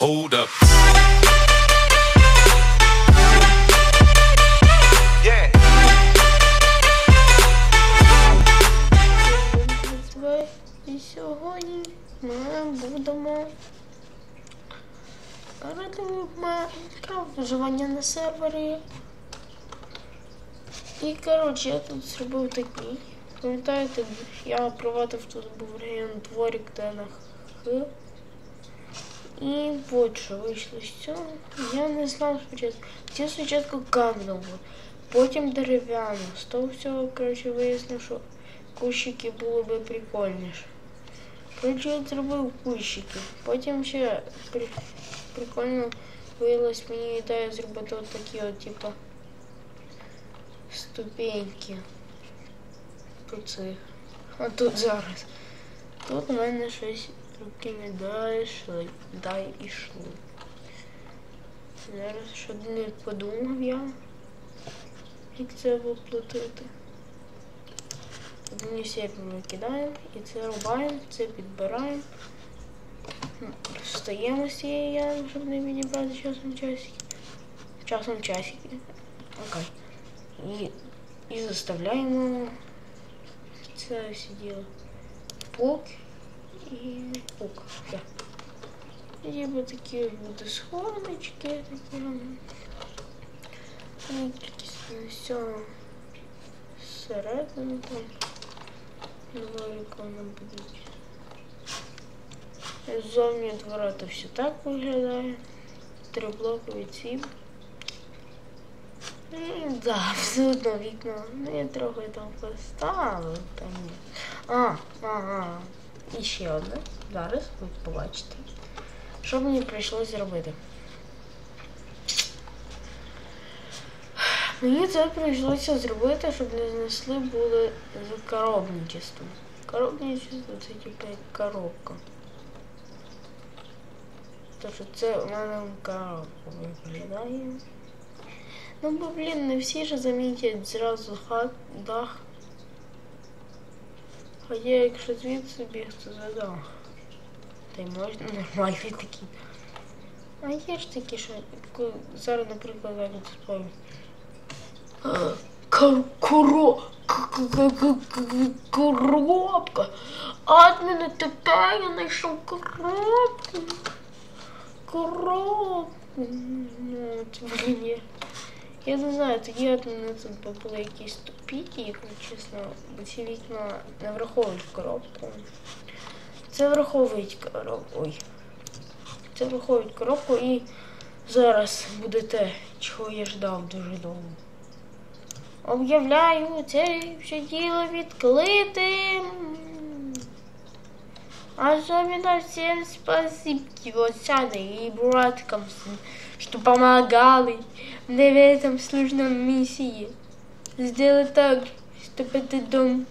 Hold up. Yeah. І сьогодні ми будемо грати Майнкрафт виживання на сервері. І коротше, я тут зробив такий. Пам'ятаєте, я проводив тут був район дворик ДНХ. І от що вийшло з цього. Я не знав спочатку. Хотів спочатку кам'яну, потім дерев'яну. З того всього, коротше, вияснив, що кущики було би прикольніше. Коротше, я зробив кущики. Потім ще при... прикольно виявилась мені ідея зробити от такі от, типу, ступеньки. По цих. А тут зараз. Тут у мене щось руки не дійшли, дай ішли. Зараз що не подумав я, як це воплотити. Одні сепі ми кидаємо і це рубаємо, це підбираємо. Встаємо з цієї ями, щоб не відібрати часом часики. Часом часики. Окей. І, і заставляємо це все діло. Пук і пук. Ніби такі буде схованочки, такі. Якісь все всередину там. Дворик воно будуть. Зовні двора то все так виглядає. Триблоковий цвіт. І, да, одно вікна. Ну, я трохи там поставив. Там. А, ага. І ще одне. Зараз ви побачите. Що мені прийшлося зробити? Мені це прийшлося зробити, щоб не знесли були з коробничеством. Коробничество це типу як коробка. Тож це у мене коробка виглядає. Ну бо блін, не всі ж замітять зразу хат, дах. Хоча якщо звідси бігти за дах. Та й можна нормальний такий. А є ж такі, що ко- зараз, наприклад, як це спою. Коро... Коробка. Адміни, тепер я знайшов коробку. Коробку. Ну, це блін, є. Я не знаю, тоді адміни тут були якісь тупіки, якщо чесно, бо ці вікна не враховують коробку. Це враховують коробку. Ой. Це враховують коробку і зараз буде те, чого я ждав дуже довго. Об'являю це все діло відкритим. Особенно всем спасибо Сане и браткам, что помогали мне в этом сложном миссии. Сделать так, чтобы этот дом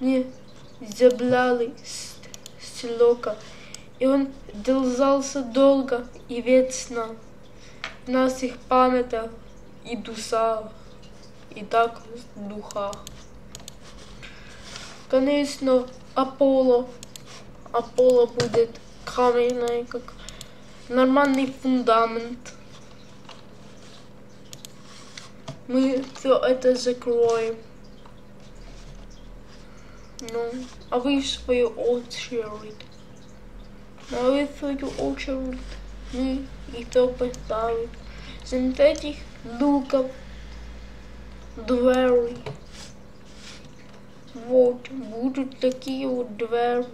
не забрали с, с лока. И он держался долго и вечно в наших памятах и душах, и так в духах. Конечно, Аполло. Аполло будет каменный, как нормальный фундамент. Мы все это закроем. Ну, а вы в свою очередь. А вы в свою очередь. Мы и то поставим. З этих луков двери. Вот, будут такие вот двери.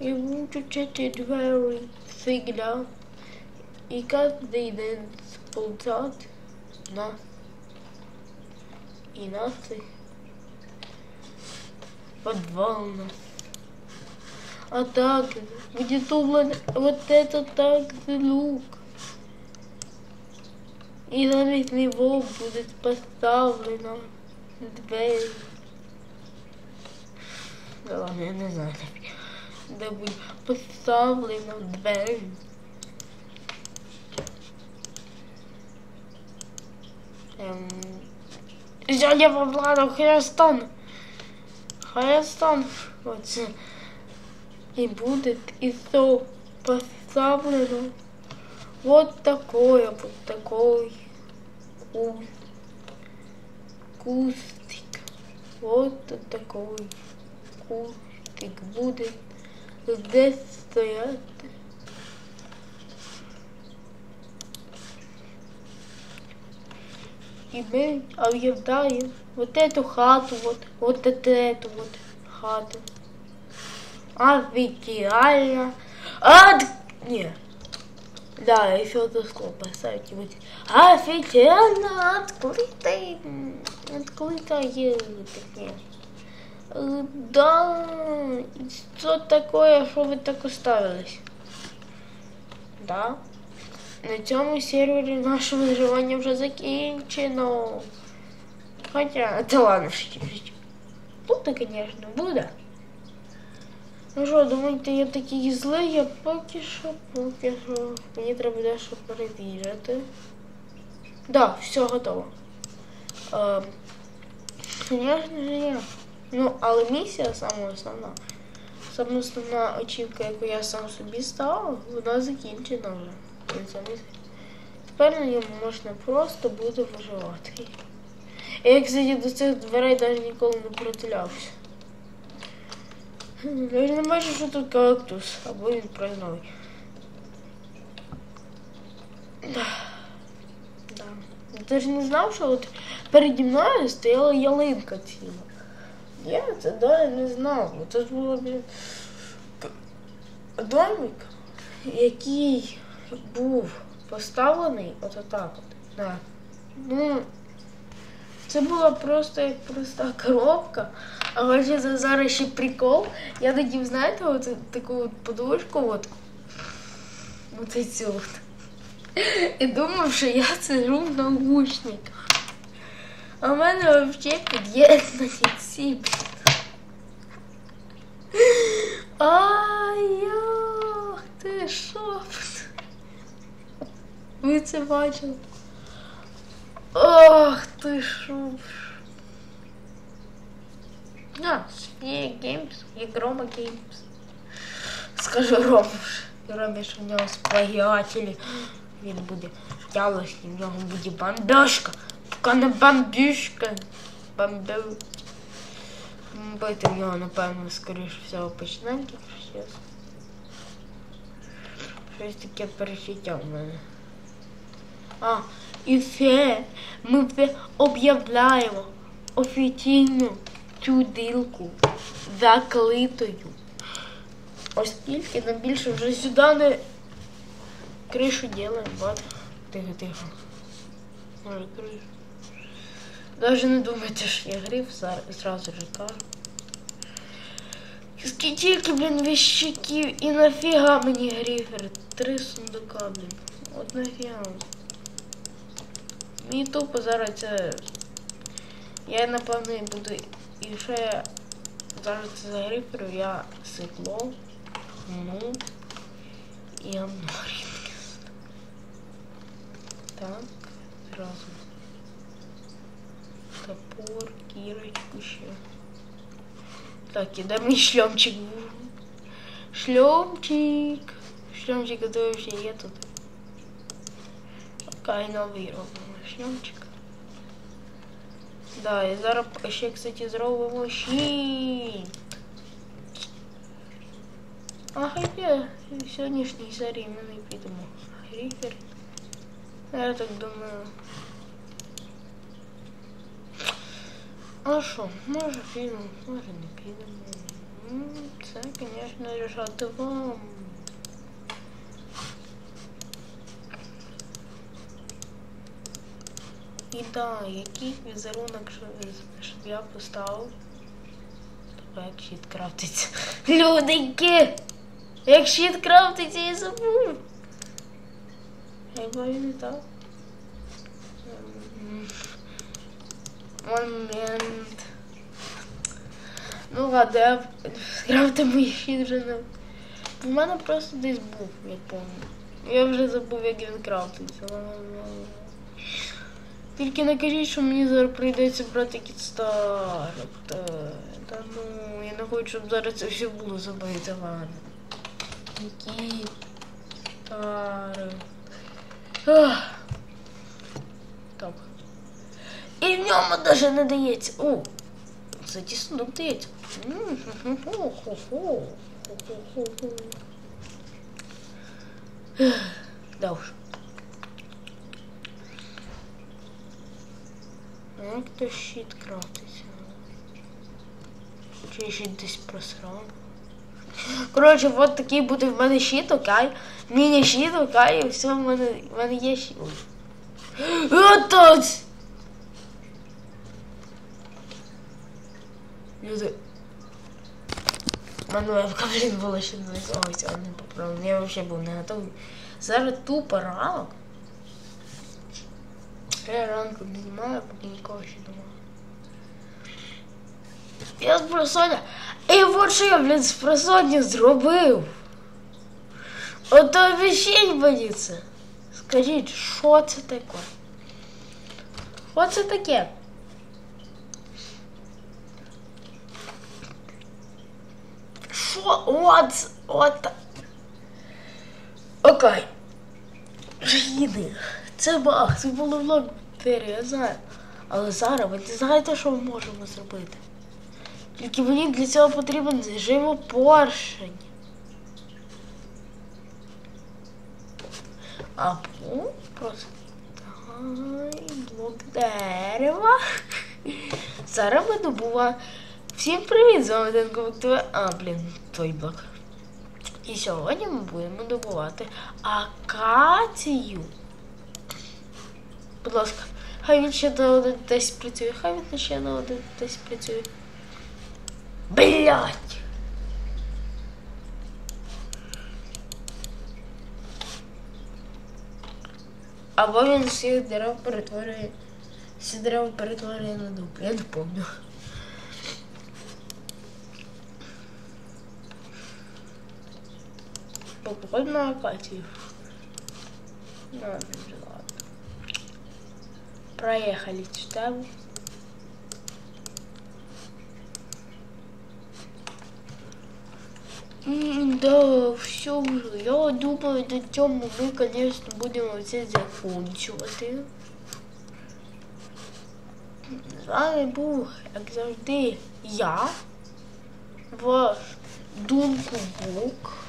И будут эти двери всегда. И каждый день сползать нас. И нас их подвал нас. А так, где-то вот, вот это так лук. І замість нього буде поставлено двері. Да ладно, я не знаю, де буде поставлено двері. Ем... Дядя Павлана, Хрестон! Хрестон! Оце. и будет и все поставлено вот такое, вот такой ку- кустик. Вот такой кустик будет здесь стоять. И мы объявляем вот эту хату, вот, вот эту вот хату. Официально. От... Не. Да, еще это слово поставьте. Вот. Официально открытый. Открытое. Таке. Е, Да. Що такое, що ви так уставились? Да. На цьому сервері наше виживання вже закінчено. Хоча, це ладно. Буде, звісно, буде. Ну що, думаєте, я такий злий, я поки що, поки що. Мені треба дещо перевірити. Да, все готово. Ем, Звісно ж є. Ну, але місія саме основна. Саме основна очівка, яку я сам собі ставив, вона закінчена вже. Тепер на ньому можна просто буде виживати. Я, кстати, до цих дверей навіть ніколи не притулявся. Я не бачу, що тут кактус, або він прозновий. Да. Ти ж не знав, що от переді мною стояла ялинка ціла. Я це далі не знав. бо Це ж було блін, домик, який був поставлений от отак от. Да. Ну, це була просто як проста коробка. Але ще за- зараз ще прикол. Я тоді, знаєте, от таку от подушку, от, от цю от. І думав, що я сижу в наушниках. А в мене взагалі під'єднані ці. Ай-ях, ти що? Ви це бачили? Ох, ти що? А, є Games, є Грома Games. Скажу Рому, Ромі, що в нього сплагіателі. Він буде ялосний, в нього буде бомбежка. Така не бомбішка. Бомбить. Бити в нього, напевно, скоріше всього почнемо, чесно. Щось таке перечуття в мене. А, і все. Вже об'являємо офіційно цю ділку заклитою. Оскільки нам більше вже сюди не крышу делаем, вот. Тихо, тихо. Може, крышу. Даже не думайте, що я гриф, зразу же кажу. Скільки, блін, віщиків і нафіга мені грифер? Три сундука, блін. От нафіга. Мені тупо зараз це. Я напевно буду. І ще зараз це за гриферу я сикло. Ну. І аморі. Так, зразу. Топор, кірочку ще. Так, і де мій шльомчик був? Шльомчик. Шльомчик, а то вообще є тут. Окей, новий робимо шльомчик. Да, і зараз ще, кстати, зробимо щит. А хоча в сьогоднішній серії ми не підемо. Грифер. Я так думаю. А що, може підемо, може не підемо. М, Це, звісно, рішати вам. І да, який візерунок, щоб, я поставив. Тобто як щит крафтиться. Люденьки! Як щит крафтиться, я забув. Він не так? Ем, Момент. Ну ладно, я скрафтимо щит вже не. У мене просто десь був, я пам'ятаю. Я вже забув, як він крафтиться. Тільки не кажіть, що мені зараз прийдеться брати кітстар. Та, та ну, я не хочу, щоб зараз це все було забите ладно. Ах. Так. І в ньому даже не дається. О! Це сундук дається. М, хо-хо-хо-хо. Хо-хо-хо-хо. Ех, Да уж. Як то щит крафтиться? Чи ще десь просрав? Коротше, от такий буде в мене щит, окей. Міні-щит, окей, і все, в мене, в мене є щит. Ой. Отут! Люди. Левка, блін, була ще не ось, а не поправлена. Я взагалі був не готовий. Зараз тупо ранок. Я ранку не знімаю, поки нікого ще немає. Я з просоння. І от що я, блін, з просоння зробив. Ото обіщень боїться. Скажіть, що це таке? Що це таке? От, от. Окей. Жіди. Це баг, це було влог 4, я знаю. Але зараз ви не знаєте, що ми можемо зробити. Тільки мені для цього потрібен живопоршень. А ну, просто блок дерева. Зараз ми добуваємо. Всім привіт, з вами Денко ТВ. А, блін, той блок. І сьогодні ми будемо добувати акацію. Будь ласка, хай він ще на один десь працює, хай він ще на один десь працює. Блять! Або він всі дерев перетворює. Всі дерева перетворює на дуб. Я не пам'ятаю. Походу на. Ну, уже ладно. Проехали. М, Да, все вже. Я думаю, на цьому ми, конечно, будемо все закінчувати. З вами був, як я, ваш Думку Бук.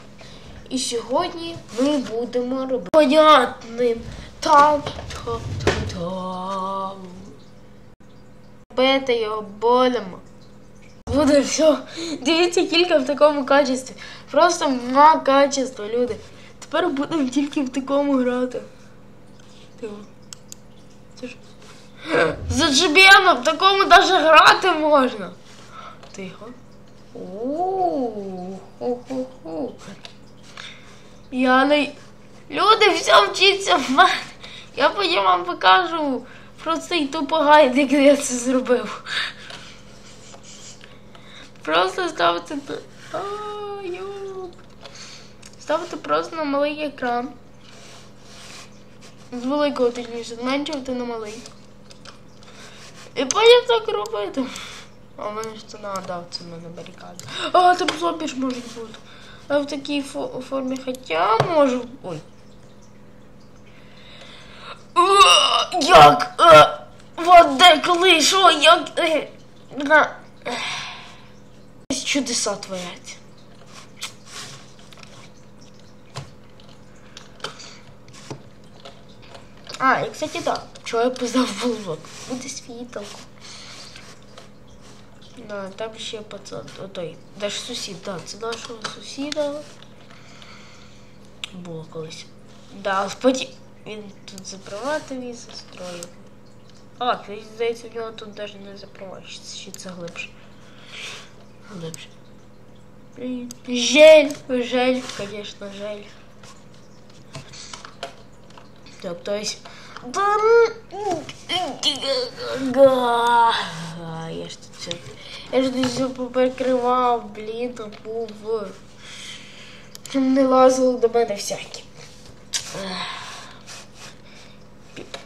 І сьогодні ми будемо робити понятним там там там. Робити його болемо. Буде все. Дивіться тільки в такому качестві. Просто на качество, люди. Тепер будемо тільки в такому грати. Тихо. Це ж. В такому навіть грати можна. Тихо. Я не... Люди, все вчиться в мене. Я потім вам покажу простий тупо гайд, як я це зробив. Просто ставте... Ставте просто на малий екран. З великого точніше, зменшувати на малий. І потім так робити. А в мене ж це нагадав, це в мене барикади. А, там зомбі ж можуть бути. В такій фо- формі хоча можу. Ой. Як? Е, Вот де, коли, що, як. е, на- Чудеса творять. А, і кстати, да. Чого я поздав булок? Буде світалко. Да, там ще пацан, отой, наш сусід, да, це нашого сусіда. Було колись. Да, потім він тут запровадив і застроїв. А, це, здається, в нього тут навіть не запроваджується, ще це глибше. Глибше. Блін, Жаль, жаль, конечно, жаль. Так, то есть... Я ж тут все... Я ж тут все поперекривав, блін, був. Щоб не лазили до мене всякі.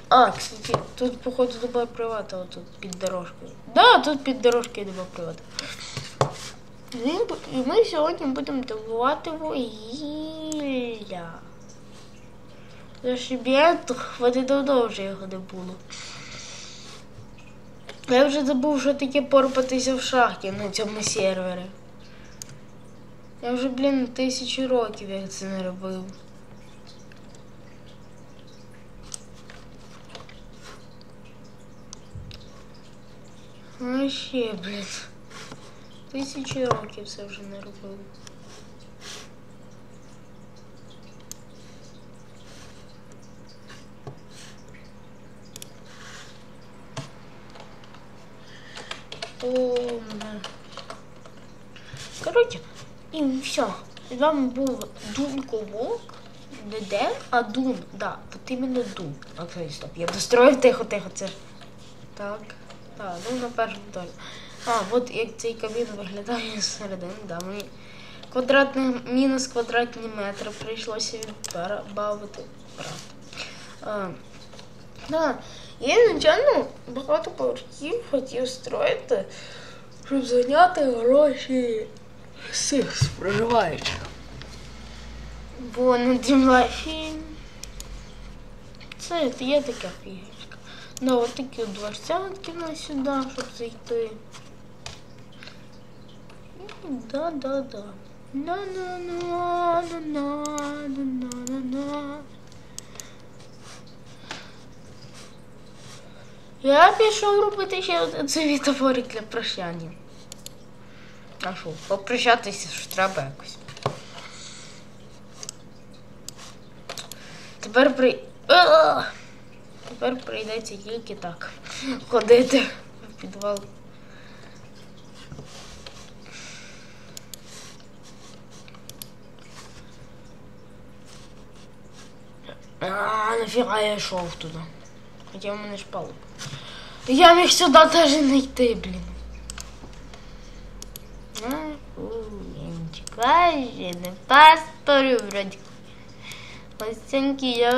А, кстати, тут, походу, доба привата, вот тут під дорожкою. Да, тут під дорожкою доба привата. І ми сьогодні будемо добувати вугілля. Зашибєнт, хвати давно вже його не було. Я вже забув, що таке порпатися в шахті на цьому сервері. Я вже, блін, тисячу років як це не робив. Ну ще, блін. Тисячі років це вже не робив. Бля. Коротше, і все. З вами був Дун Ковок. Не де, а Дун. Да, от іменно Дун. Окей, стоп. Я достроїв тихо, тихо. Це. Так. Так, ну на першому долі. А, от як цей камін виглядає зсередини, да, мені квадратний мінус квадратні метри прийшлося відбавити. Правда. Да. Я звичайно багато поверхів хотів строїти, щоб зайняти гроші всіх споживаючих. Бо на Дрімлайфі це є така фігішка. Ну, от такі дверцятки на сюди, щоб зайти. Да, да, Я пішов робити ще один світофорик для прощання. А що, попрощатися ж треба якось. Тепер при. Тепер прийдеться тільки так. Ходити в підвал. А, нафіга я йшов туди. Хоча в мене ж палуб. Я міг сюди теж не йти, блін. А, у, я не чекаю, я не паспорю, вроді. Оцінки я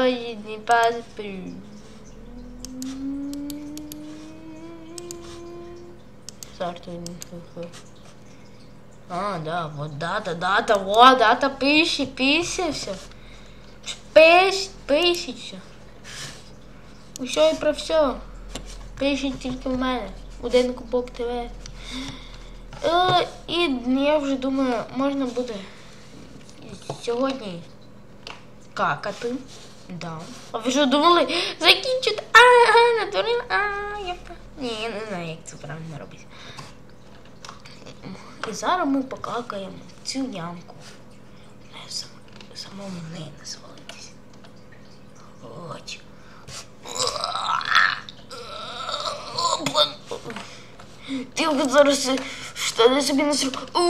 не паспорю. Стартуй не А, да, вот дата, дата, вот дата, пиши, пиши все. Пиш, пишіть все. Усе і про все. Пишіть тільки в мене. Один кубок ТВ. Е, і я вже думаю, можна буде сьогодні какати. Да. А ви що думали? Закінчити. А, а, натурин, а, я Ні, я не знаю, як це правильно робити. І зараз ми покакаємо цю ямку. Самому не звалитись. От. Ти от зараз е, штани собі насру. О!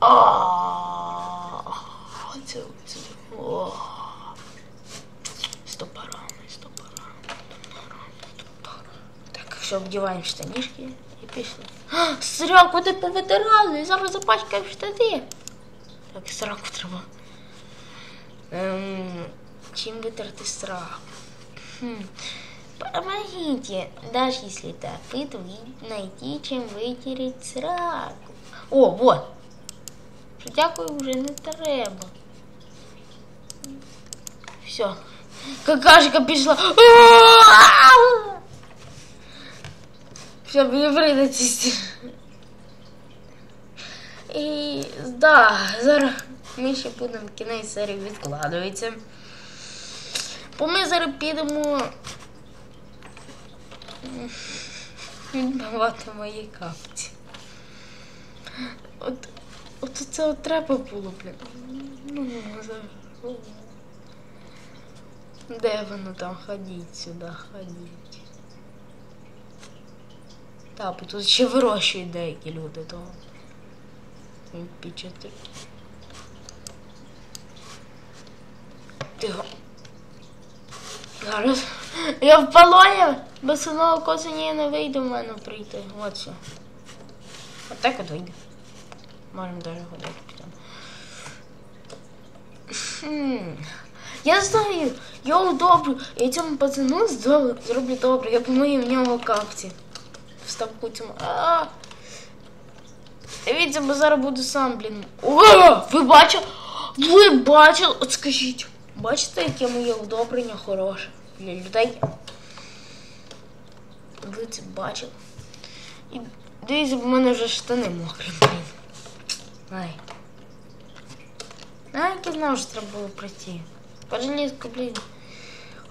А! Оце, оце. О! Стопорами, стопорами, стопорами, стопорами. Так, все, вдіваємо штанішки і пішли. А, Сраку ти повитирали, зараз запачкаємо штани. Так, сраку треба. Ем, чим витерти сраку? Хм. Помогите, даже если топит, вы найти, чем вытереть сраку. О, вот. Дякую, вже не треба. Все. Какашка пішла. Все, прийдеться. сті- І да, зараз ми ще будемо кінець серії відкладується. Бо ми зараз підемо відбивати мої капці. От, от це от треба було, блін. Ну, зараз. Де воно там ходіть сюди, ходіть. Так, бо тут ще вирощують деякі люди того. Пічати. Тихо. Зараз. Я в полоні. Без одного косині не вийде в мене прийти. От все. От так от вийде. Можемо даже ходити. Хм. Я знаю, я удобрю. Я цьому пацану зроблю, добре. Я помию в нього капці. В ставку цьому. Дивіться, бо зараз буду сам, блін. О! Ви бачили? Ви бачили? От скажіть, бачите, яке моє удобрення хороше для людей? Ви це бачили? І дивіться, в мене вже штани мокрі. Ай. А, я знав, що треба було пройти. Пожалійсько, блін.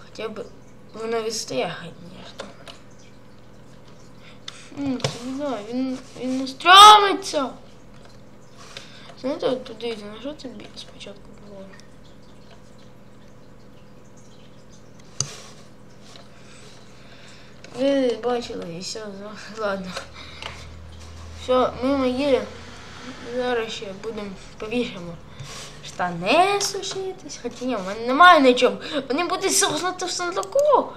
Хоча б воно відстояє, звісно. Це не знаю, він, він не стрямиться. Знаєте, от туди, на що це спочатку було? Ви бачили, і все, ладно. Все, ми мої. Зараз ще будемо повішимо штани сушитись. Хоча ні, в мене немає нічого. Вони будуть сохнути в сундуку.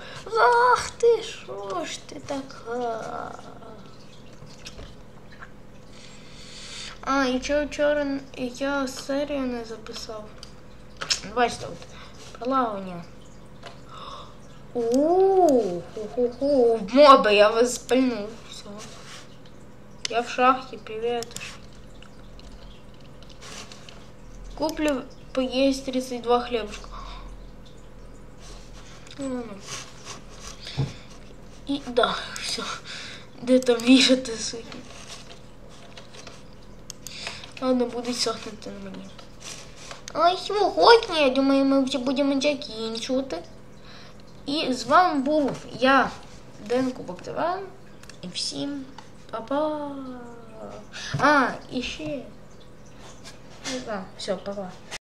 Ах ти, що ж ти така? А, і чого вчора я серію не записав. Бачите, от плавання. Ууу, ху-ху-ху, в моби я вас спальнув. Все. Я в шахте, привет. Куплю поесть 32 хлебушка. Ну, И да, все. Де там вішати сухі. Ладно, будуть сохнути на мені. А сьогодні, я думаю, ми вже будемо закінчувати. І з вами був я, Ден Кубок ТВ. І всім па-па. А, і ще. Не знаю, все, па-па.